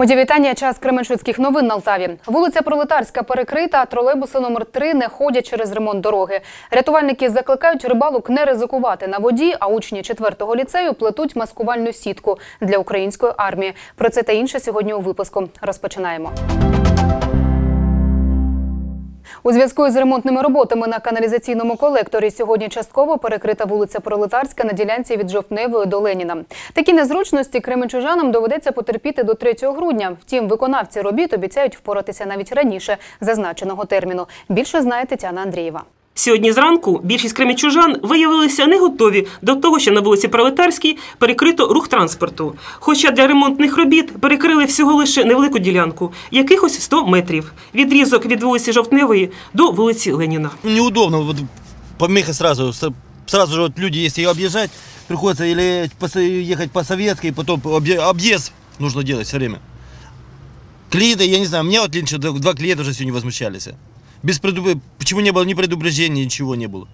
Моді вітання. Час Кременчуцьких новин на Алтаві. Вулиця Пролетарська перекрита, а тролейбуси номер 3 не ходять через ремонт дороги. Рятувальники закликають рибалок не ризикувати на воді, а учні 4-го ліцею плетуть маскувальну сітку для української армії. Про це та інше сьогодні у випуску. Розпочинаємо. У зв'язку з ремонтними роботами на каналізаційному колекторі сьогодні частково перекрита вулиця Пролетарська на ділянці від Жовтневої до Леніна. Такі незручності кременчужанам доведеться потерпіти до 3 грудня. Втім, виконавці робіт обіцяють впоратися навіть раніше зазначеного терміну. Більше знає Тетяна Андрієва. Сьогодні зранку більшість кремічужан виявилися не готові до того, що на вулиці Пролетарській перекрито рух транспорту. Хоча для ремонтних робіт перекрили всього лише невелику ділянку, якихось 100 метрів. Відрізок від вулиці Жовтневої до вулиці Леніна. Неудобно, вот помеха сразу, с- сразу же вот люди, если объезжать, приходится или пос- ехать по советской, потом объе- объезд нужно делать все время. Клиенты, я не знаю, мне вот лично два два клиента уже сегодня возмущались. Без предуп- Почему не было ни предупреждения, ничего не было.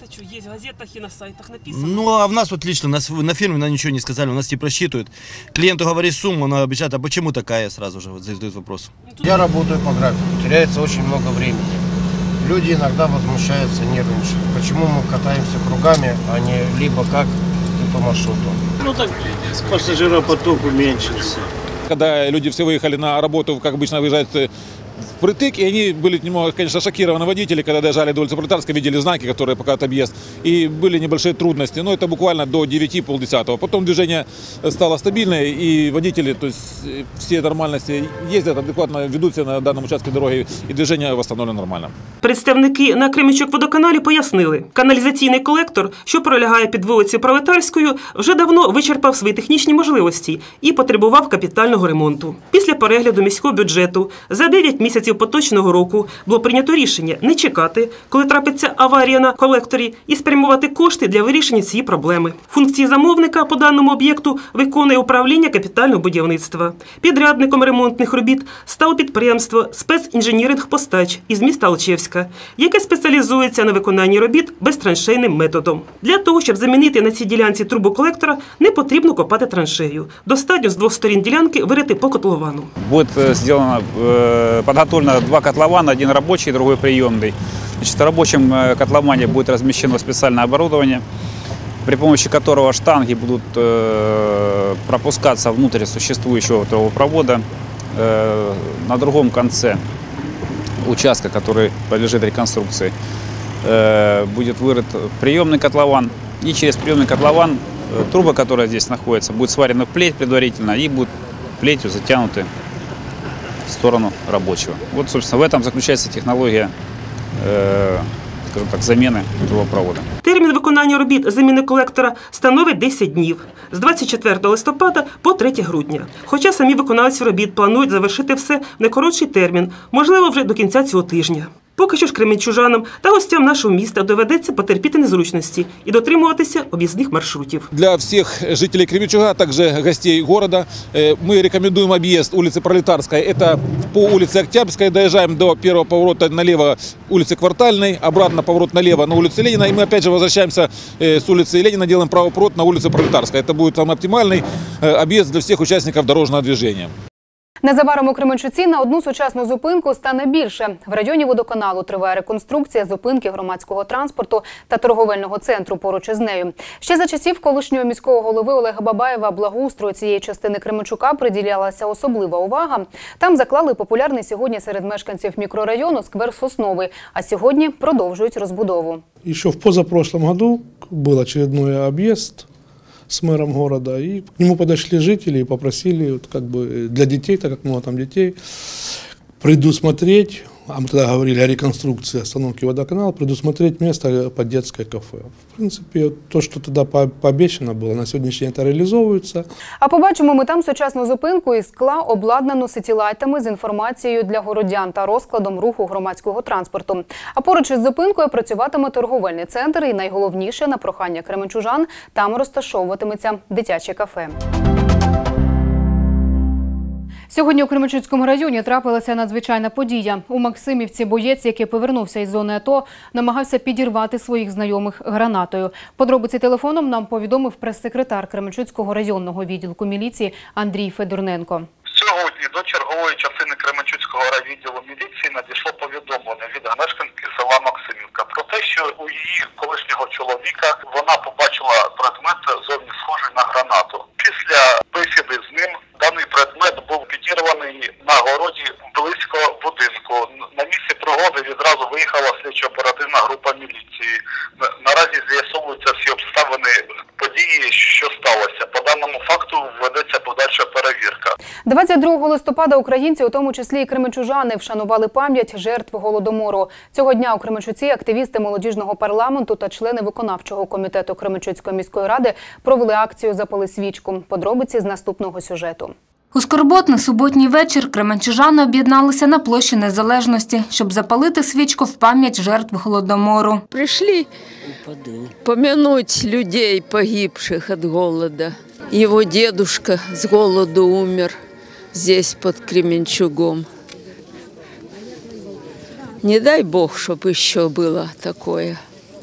Та що, є в газетах і на сайтах написано. Ну, а в нас вот лично, нас, на фирме нам ничего не сказали, у нас не просчитывают. Клиенту говоришь сумму, она обещает, а почему такая, сразу же вот задают вопрос. Я работаю по графику, теряется очень много времени. Люди иногда возмущаются, нервничают. Почему мы катаемся кругами, а не либо как и по маршруту? Ну так пассажиропоток уменьшился. Когда люди все выехали на работу, как обычно выезжают э, впритык, и они были немного, конечно, шокированы водители, когда доезжали до улицы Пролетарской, видели знаки, которые показывают объезд, и были небольшие трудности, но это буквально до 9 полдесятого. Потом движение стало стабильное, и водители, то есть э, все нормальности ездят адекватно, ведут себя на данном участке дороги, и движение восстановлено нормально. Представники на Кремічок водоканалі пояснили, каналізаційний колектор, що пролягає під вулицею Пролетарською, вже давно вичерпав свої технічні можливості і потребував капітального ремонту. Після перегляду міського бюджету за 9 місяців поточного року було прийнято рішення не чекати, коли трапиться аварія на колекторі, і спрямувати кошти для вирішення цієї проблеми. Функції замовника по даному об'єкту виконує управління капітального будівництва. Підрядником ремонтних робіт стало підприємство спецінженіринг постач із міста Алчевська, яке спеціалізується на виконанні робіт безтраншейним методом. Для того, щоб замінити на цій ділянці трубу колектора, не потрібно копати траншею. Достатньо з двох сторін ділянки вирити по котловану. Будет э, сделано, подготовлено два котлована, один рабочий, другой приемный. Значит, в рабочем э, котловане будет размещено специальное оборудование, при помощи которого штанги будут э, пропускаться внутрь существующего трубопровода. Э, На другом конце участка, который подлежит реконструкции, будет вырыт приемный котлован. И через приемный котлован труба, которая здесь находится, будет сварена в плеть предварительно и будет плетью затянуты в сторону рабочего. Вот, собственно, в этом заключается технология, э, скажем так, замены трубопровода. Термін виконання робіт заміни колектора становить 10 днів з 24 листопада по 3 грудня. Хоча самі виконавці робіт планують завершити все в найкоротший термін, можливо, вже до кінця цього тижня. Поки що ж кременчужанам та гостям нашого міста доведеться потерпіти незручності і дотримуватися об'їзних маршрутів. Для всех жителей Кременчуга, а также гостей города, э, мы рекомендуем объезд улицы Пролетарской. Это по улице Октябрьской, доезжаем до первого поворота налево улицы Квартальной, обратно поворот налево на улицу Ленина, и мы опять же возвращаемся э, с улицы Ленина, делаем правый поворот на улицу Пролетарской. Это будет самый оптимальный э, объезд для всех участников дорожного движения. Незабаром у Кременчуці на одну сучасну зупинку стане більше. В районі водоканалу триває реконструкція зупинки громадського транспорту та торговельного центру поруч із нею. Ще за часів колишнього міського голови Олега Бабаєва благоустрою цієї частини Кременчука приділялася особлива увага. Там заклали популярний сьогодні серед мешканців мікрорайону сквер Сосновий, а сьогодні продовжують розбудову. Еще в позапрошлом году был очередной объезд с мэром города, и к нему подошли жители и попросили вот как бы для детей, так как много там детей, предусмотреть, а мы тогда говорили о реконструкции остановки водоканала, предусмотреть место под детское кафе. В принципе, вот то, что тогда по- пообещано было, на сегодняшний день это реализовывается. А побачимо ми там сучасну зупинку із скла, обладнану сетілайтами з інформацією для городян та розкладом руху громадського транспорту. А поруч із зупинкою працюватиме торговельний центр, і найголовніше на прохання кременчужан там розташовуватиметься дитяче кафе. Сьогодні у Кременчуцькому районі трапилася надзвичайна подія. У Максимівці боєць, який повернувся із зони АТО, намагався підірвати своїх знайомих гранатою. Подробиці телефоном нам повідомив прес-секретар Кременчуцького районного відділку міліції Андрій Федорненко. Сьогодні до чергової частини Кременчуцького райвідділу міліції надійшло повідомлення від про те, що у її колишнього чоловіка вона побачила предмет зовні схожий на гранату. Після бесіди з ним даний предмет був підірваний на городі близько будинку. На місці пригоди відразу виїхала слідчо-оперативна група міліції. Наразі з'ясовуються всі обставини події, що сталося. По даному факту ведеться подальша перевірка. 22 листопада українці, у тому числі і кременчужани, вшанували пам'ять жертв голодомору. Цього дня у Кременчуці активісти молодіжного парламенту та члени виконавчого комітету Кременчуцької міської ради провели акцію Запали свічку. Подробиці з наступного сюжету. У скорботний суботній вечір кременчужани об'єдналися на площі Незалежності, щоб запалити свічку в пам'ять жертв голодомору. Пришли помянуть людей, погибших от голода. Его дедушка с голоду умер здесь, под Кременчугом. Не дай бог, чтобы еще было такое.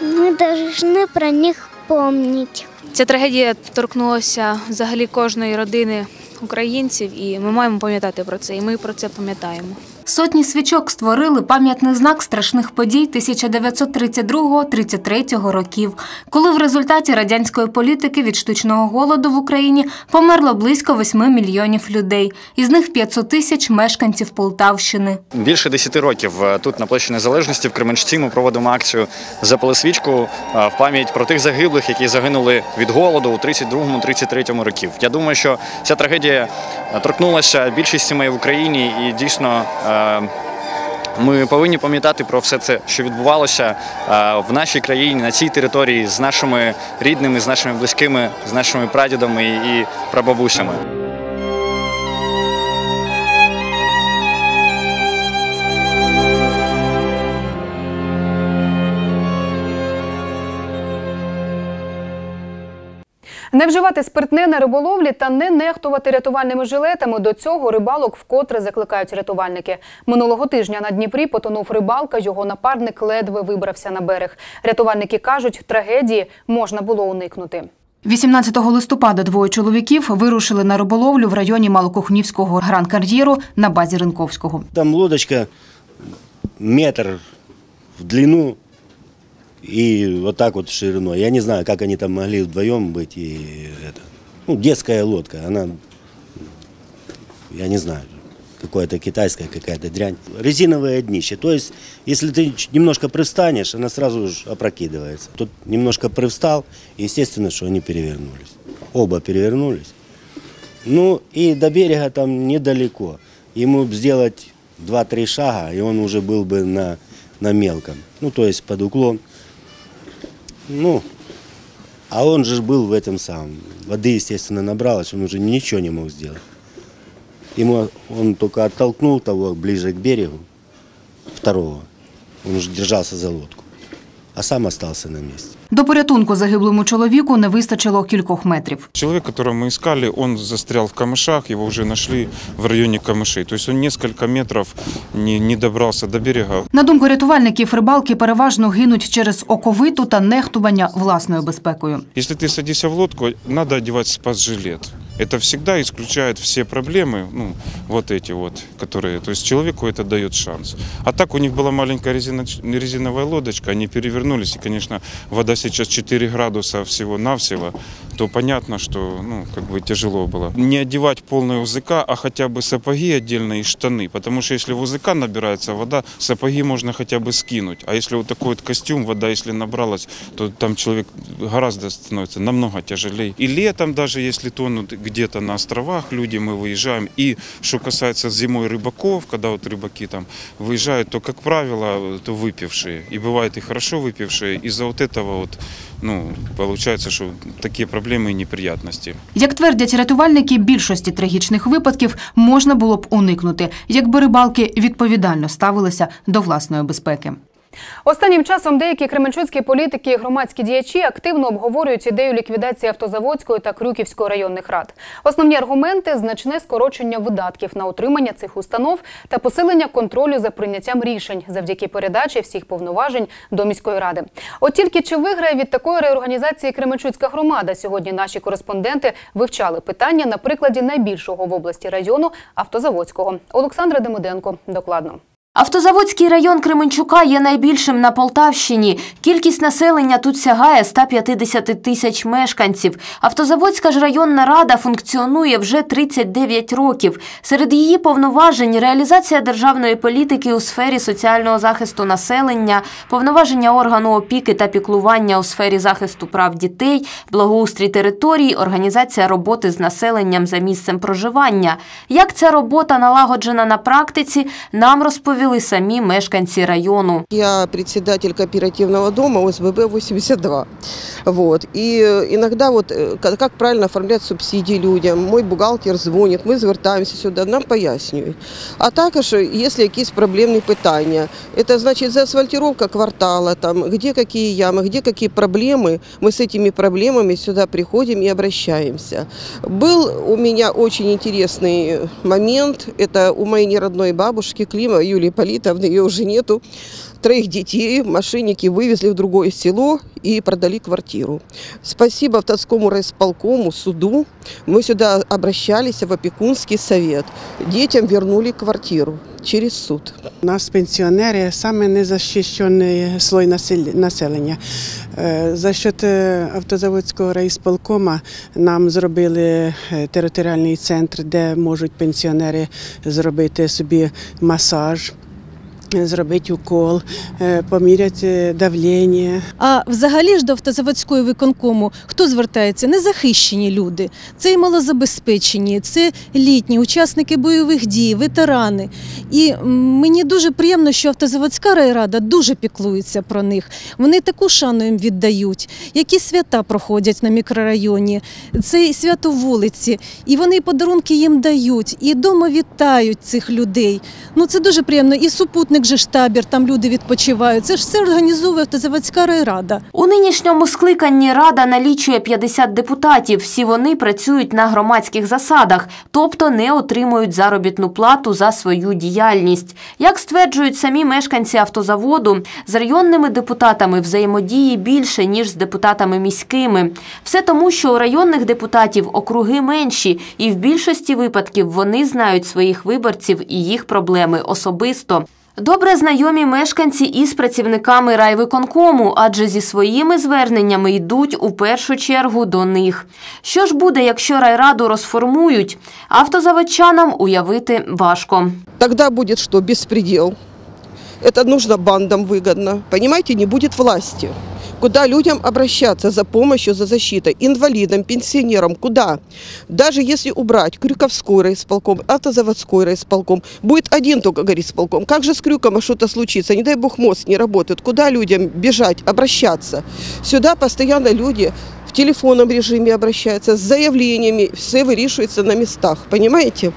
Мы должны про них помнить. Ця трагедія торкнулася взагалі кожної родини українців, і ми маємо пам'ятати про це, і ми про це пам'ятаємо. Сотні свічок створили пам'ятний знак страшних подій 1932-33 років, коли в результаті радянської політики від штучного голоду в Україні померло близько 8 мільйонів людей, із них 500 тисяч мешканців Полтавщини. Більше 10 років е, тут на площі Незалежності в Кременчуці ми проводимо акцію «Запали свічку» е, в пам'ять про тих загиблих, які загинули від голоду у 32-33 років. Я думаю, що ця трагедія е, торкнулася більшість сімей в Україні і дійсно. Е, Ми повинні пам'ятати про все це, що відбувалося е, в нашій країні, на цій території з нашими рідними, з нашими близькими, з нашими прадідами і прабабусями. Не вживати спиртне на риболовлі та не нехтувати рятувальними жилетами. До цього рибалок вкотре закликають рятувальники. Минулого тижня на Дніпрі потонув рибалка. Його напарник ледве вибрався на берег. Рятувальники кажуть, трагедії можна було уникнути. 18 листопада двоє чоловіків вирушили на риболовлю в районі Малокухнівського гран-кар'єру на базі Ринковського. Там лодочка метр в длину и вот так вот шириной. Я не знаю, как они там могли вдвоем быть. И это, ну, детская лодка, она, я не знаю, какая-то китайская какая-то дрянь. Резиновое днище. То есть, если ты немножко привстанешь, она сразу же опрокидывается. Тут немножко привстал, естественно, что они перевернулись. Оба перевернулись. Ну и до берега там недалеко. Ему сделать 2-3 шага, и он уже был бы на, на мелком. Ну, то есть под уклон. Ну, а он же был в этом самом. Воды, естественно, набралось, он уже ничего не мог сделать. Ему он только оттолкнул того ближе к берегу, второго. Он уже держался за лодку. А сам остался на месте. До порятунку загиблому чоловіку не вистачило кількох метрів. Человек, которого мы искали, он застрял в камышах, его уже нашли в районе камышей. То есть он несколько метров не, не добрался до берега. На думку рятувальників, рибалки переважно гинуть через оковиту та нехтування власною безпекою. Если ты садишься в лодку, надо одевать спас-жилет. Это всегда исключает все проблемы, ну, вот эти вот, которые, то есть человеку это дает шанс. А так у них была маленькая резиноч- резиновая лодочка, они перевернулись, и, конечно, вода сейчас 4 градуса всего-навсего, то понятно, что, ну, как бы тяжело было. Не одевать полное УЗК, а хотя бы сапоги отдельно и штаны, потому что если в УЗК набирается вода, сапоги можно хотя бы скинуть, а если вот такой вот костюм, вода если набралась, то там человек гораздо становится намного тяжелее. И летом даже если тонут где-то на островах люди, мы выезжаем. И что касается зимой рыбаков, когда вот рыбаки там выезжают, то, как правило, то выпившие. И бывает и хорошо выпившие. Из-за вот этого вот, ну, получается, что такие проблемы и неприятности. Як твердять рятувальники, більшості трагічних випадків можна було б уникнути, якби рибалки відповідально ставилися до власної безпеки. Останнім часом деякі кременчуцькі політики і громадські діячі активно обговорюють ідею ліквідації Автозаводської та Крюківської районних рад. Основні аргументи – значне скорочення видатків на утримання цих установ та посилення контролю за прийняттям рішень завдяки передачі всіх повноважень до міської ради. От тільки чи виграє від такої реорганізації Кременчуцька громада? Сьогодні наші кореспонденти вивчали питання на прикладі найбільшого в області району Автозаводського. Олександра Демиденко докладно. Автозаводський район Кременчука є найбільшим на Полтавщині. Кількість населення тут сягає 150 тисяч мешканців. Автозаводська ж районна рада функціонує вже 39 років. Серед її повноважень – реалізація державної політики у сфері соціального захисту населення, повноваження органу опіки та піклування у сфері захисту прав дітей, благоустрій територій, організація роботи з населенням за місцем проживання. Як ця робота налагоджена на практиці, нам розповіли самі мешканці району. Я председатель кооперативного дома ОСББ-82. Вот. И э, иногда вот э, как как правильно оформлять субсидии людям. Мой бухгалтер звонит, ми звертаємося сюди, нам пояснюють. А також, якщо якісь проблемні питання, это значит заасфальтировка квартала, там, где какие ямы, где какие проблемы, мы с этими проблемами сюда приходим и обращаемся. Был у меня очень интересный момент, это у моей неродной бабушки Клима Юлии Политовны, ее уже нету, троих детей мошенники вывезли в другое село и продали квартиру. Спасибо Автоцкому райисполкому, суду. Мы сюда обращались в опекунский совет. Детям вернули квартиру через суд. У нас пенсіонери саме незахищений слой насел- населення. Е, За счет е, автозаводського райсполкома нам зробили е, територіальний центр, де можуть пенсіонери зробити собі масаж. Зробити укол, е, поміряти давлення. А взагалі ж до автозаводської виконкому хто звертається? Незахищені люди. Це і малозабезпечені, це літні, учасники бойових дій, ветерани. І мені дуже приємно, що автозаводська райрада дуже піклується про них. Вони таку шану їм віддають, які свята проходять на мікрорайоні, це і свято вулиці, і вони подарунки їм дають, і дома вітають цих людей. Ну це дуже приємно. І супутник же ж табір, там люди відпочивають. Це ж все організовує автозаводська райрада. У нинішньому скликанні рада налічує 50 депутатів. Всі вони працюють на громадських засадах, тобто не отримують заробітну плату за свою діяльність. Як стверджують самі мешканці автозаводу, з районними депутатами взаємодії більше, ніж з депутатами міськими. Все тому, що у районних депутатів округи менші, і в більшості випадків вони знають своїх виборців і їх проблеми особисто. Добре знайомі мешканці із працівниками райвиконкому, адже зі своїми зверненнями йдуть у першу чергу до них. Що ж буде, якщо райраду розформують? Автозаводчанам уявити важко. Тогда буде що Беспредел. Это нужно бандам выгодно. Понимаете, не будет власти. Куда людям обращаться за помощью, за защитой? Инвалидам, пенсионерам, куда? Даже если убрать Крюковской райисполком, автозаводской райисполком, будет один только горисполком. Как же с Крюком что-то случится? Не дай бог мост не работает. Куда людям бежать, обращаться? Сюда постоянно люди в телефонном режиме обращаются с заявлениями, все вырішивается на местах, понимаете?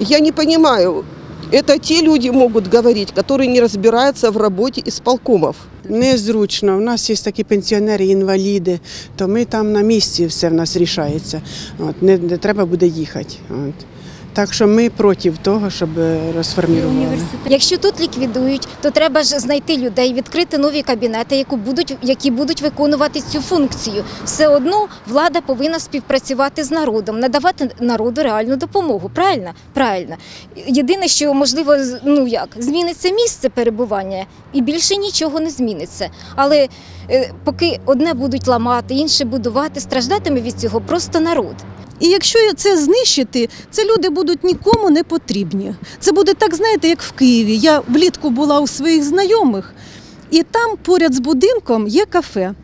Я не понимаю, это те люди могут говорить, которые не разбираются в работе исполкомов. Незручно. У нас є такі пенсіонери, інваліди, то ми там на місці все в нас рішається. От, не, не треба буде їхати. От. Так що ми проти того, щоб е, розформірували. Якщо тут ліквідують, то треба ж знайти людей, відкрити нові кабінети, які будуть, які будуть виконувати цю функцію. Все одно влада повинна співпрацювати з народом, надавати народу реальну допомогу. Правильно? Правильно. Єдине, що можливо, ну як зміниться місце перебування, і більше нічого не зміниться. Але е, поки одне будуть ламати, інше будувати, страждатиме від цього просто народ. І якщо це знищити, це люди будуть нікому не потрібні. Це буде так, знаєте, як в Києві. Я влітку була у своїх знайомих, і там поряд з будинком є кафе.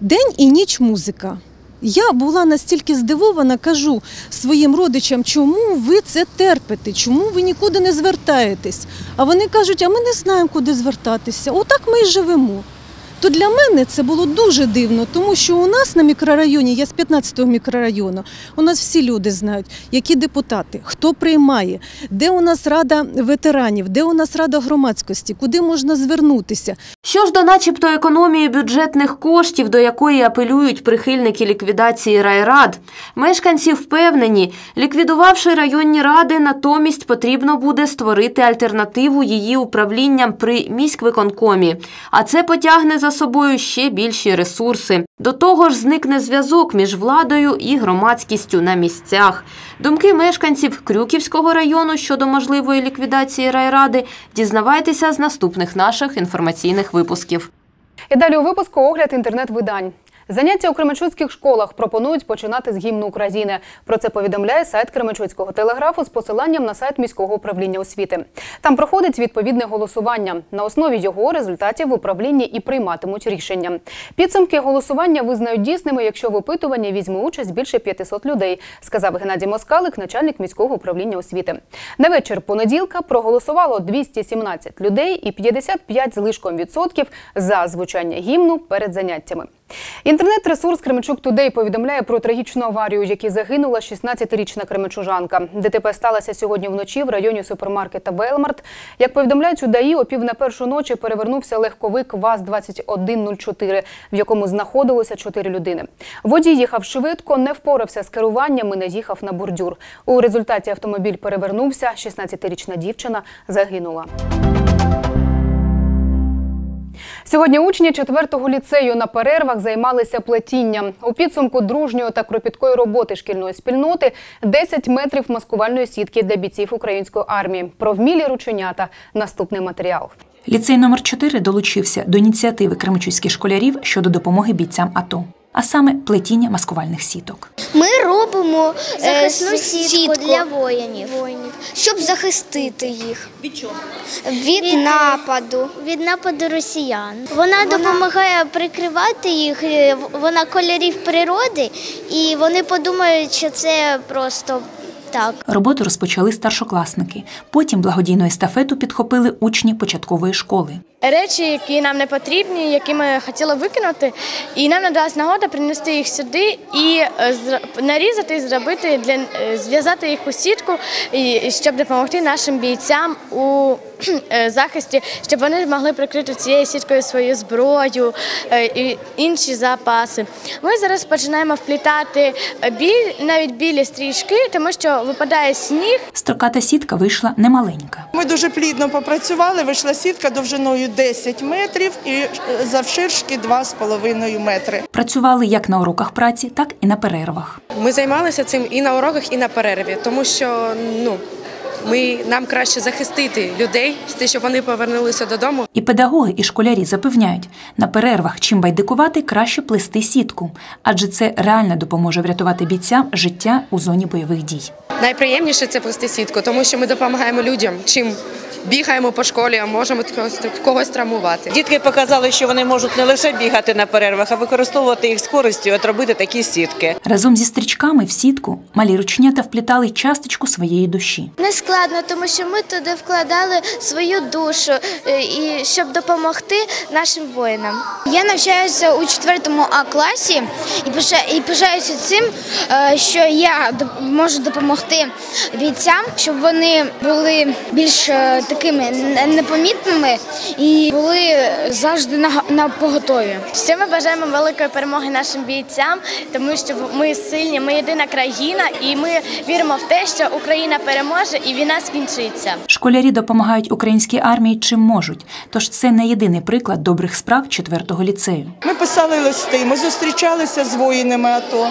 День і ніч музика. Я була настільки здивована, кажу своїм родичам, чому ви це терпите, чому ви нікуди не звертаєтесь. А вони кажуть, а ми не знаємо, куди звертатися. Отак ми і живемо. То для мене це було дуже дивно, тому що у нас на мікрорайоні, я з 15-го мікрорайону, у нас всі люди знають, які депутати, хто приймає, де у нас рада ветеранів, де у нас рада громадськості, куди можна звернутися. Що ж до начебто економії бюджетних коштів, до якої апелюють прихильники ліквідації райрад, мешканці впевнені, ліквідувавши районні ради, натомість потрібно буде створити альтернативу її управлінням при міськвиконкомі, а це потягне за собою ще більші ресурси. До того ж, зникне зв'язок між владою і громадськістю на місцях. Думки мешканців Крюківського району щодо можливої ліквідації райради дізнавайтеся з наступних наших інформаційних випусків. І далі у випуску огляд інтернет-видань. Заняття у Кременчуцьких школах пропонують починати з гімну України. Про це повідомляє сайт Кременчуцького телеграфу з посиланням на сайт міського управління освіти. Там проходить відповідне голосування. На основі його результатів в управлінні і прийматимуть рішення. Підсумки голосування визнають дійсними, якщо в опитуванні візьме участь більше 500 людей, сказав Геннадій Москалик, начальник міського управління освіти. На вечір понеділка проголосувало 217 людей і 55 з лишком відсотків за звучання гімну перед заняттями. Інтернет-ресурс Кременчук Тудей повідомляє про трагічну аварію, в якій загинула 16-річна кременчужанка. ДТП сталося сьогодні вночі в районі супермаркета Велмарт. Як повідомляють у ДАІ, о пів на першу ночі перевернувся легковик ВАЗ-2104, в якому знаходилося чотири людини. Водій їхав швидко, не впорався з керуванням і не їхав на бордюр. У результаті автомобіль перевернувся. 16-річна дівчина загинула. Сьогодні учні 4-го ліцею на перервах займалися плетінням. У підсумку дружньої та кропіткої роботи шкільної спільноти 10 метрів маскувальної сітки для бійців української армії. Про вмілі рученята. Наступний матеріал. Ліцей номер 4 долучився до ініціативи кремчуських школярів щодо допомоги бійцям АТО, а саме плетіння маскувальних сіток. Ми робимо е, Захисну с- сітку для воїнів. щоб захистити їх. Від чого? Від, нападу. Від нападу росіян. Вона, допомагає прикривати їх. е, в- Вона кольорів природи, і вони подумають, що це просто так. Роботу розпочали старшокласники. Потім благодійну естафету підхопили учні початкової школи. Речі, які нам не потрібні, які ми хотіли викинути, і нам надалась нагода принести їх сюди і е, нарізати і зробити для е, зв'язати їх у сітку, щоб допомогти нашим бійцям у захисті, щоб вони могли прикрити цією сіткою свою зброю е, і інші запаси. Ми зараз починаємо вплітати е, біль, навіть білі стрічки, тому що випадає сніг. Строката сітка вийшла немаленька. Ми дуже плідно попрацювали. Вийшла сітка довжиною 10 метрів і е, завширшки 2,5 метри. Працювали як на уроках праці, так і на перервах. Ми займалися цим і на уроках, і на перерві, тому що ну ми нам краще захистити людей, щоб вони повернулися додому. І педагоги, і школярі запевняють, на перервах чим байдикувати, краще плести сітку, адже це реально допоможе врятувати бійцям життя у зоні бойових дій. Найприємніше це плести сітку, тому що ми допомагаємо людям. Чим бігаємо по школі, а можемо когось, когось травмувати. Дітки показали, що вони можуть не лише бігати на перервах, а використовувати їх з користю, от робити такі сітки. Разом зі стрічками в сітку малі ручнята вплітали часточку своєї душі. Не складно, тому що ми туди вкладали свою душу е, і щоб допомогти нашим воїнам. Я навчаюся у 4 А класі і пиша- і пишаюся цим, е, що я можу допомогти бійцям, щоб вони були більш е, такими не- непомітними і були завжди на, на поготові. Ще ми бажаємо великої перемоги нашим бійцям, тому що ми сильні, ми єдина країна, і ми віримо в те, що Україна переможе і війна скінчиться. Школярі допомагають українській армії чим можуть, тож це не єдиний приклад добрих справ 4-го ліцею. Ми писали листи, ми зустрічалися з воїнами АТО.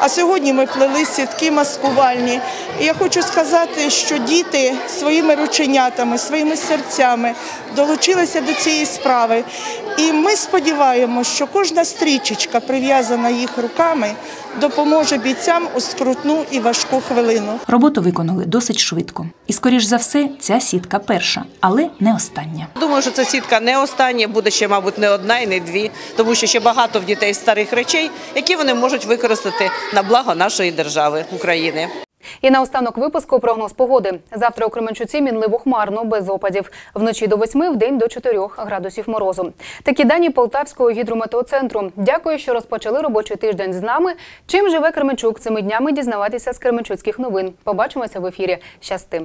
А сьогодні ми плели сітки маскувальні. І я хочу сказати, що діти своїми рученятами, своїми серцями долучилися до цієї справи. І ми сподіваємося, що кожна стрічечка, прив'язана їх руками, допоможе бійцям у скрутну і важку хвилину. Роботу виконали досить швидко. І, скоріш за все, ця сітка перша, але не остання. Думаю, що ця сітка не остання, буде ще, мабуть, не одна і не дві, тому що ще багато в дітей старих речей, які вони можуть використати на благо нашої держави України. І на останок випуску прогноз погоди. Завтра у Кременчуці мінливо хмарно, без опадів. Вночі до 8, в день до 4 градусів морозу. Такі дані Полтавського гідрометеоцентру. Дякую, що розпочали робочий тиждень з нами. Чим живе Кременчук цими днями дізнаватися з Кременчуцьких новин. Побачимося в ефірі. Щасти.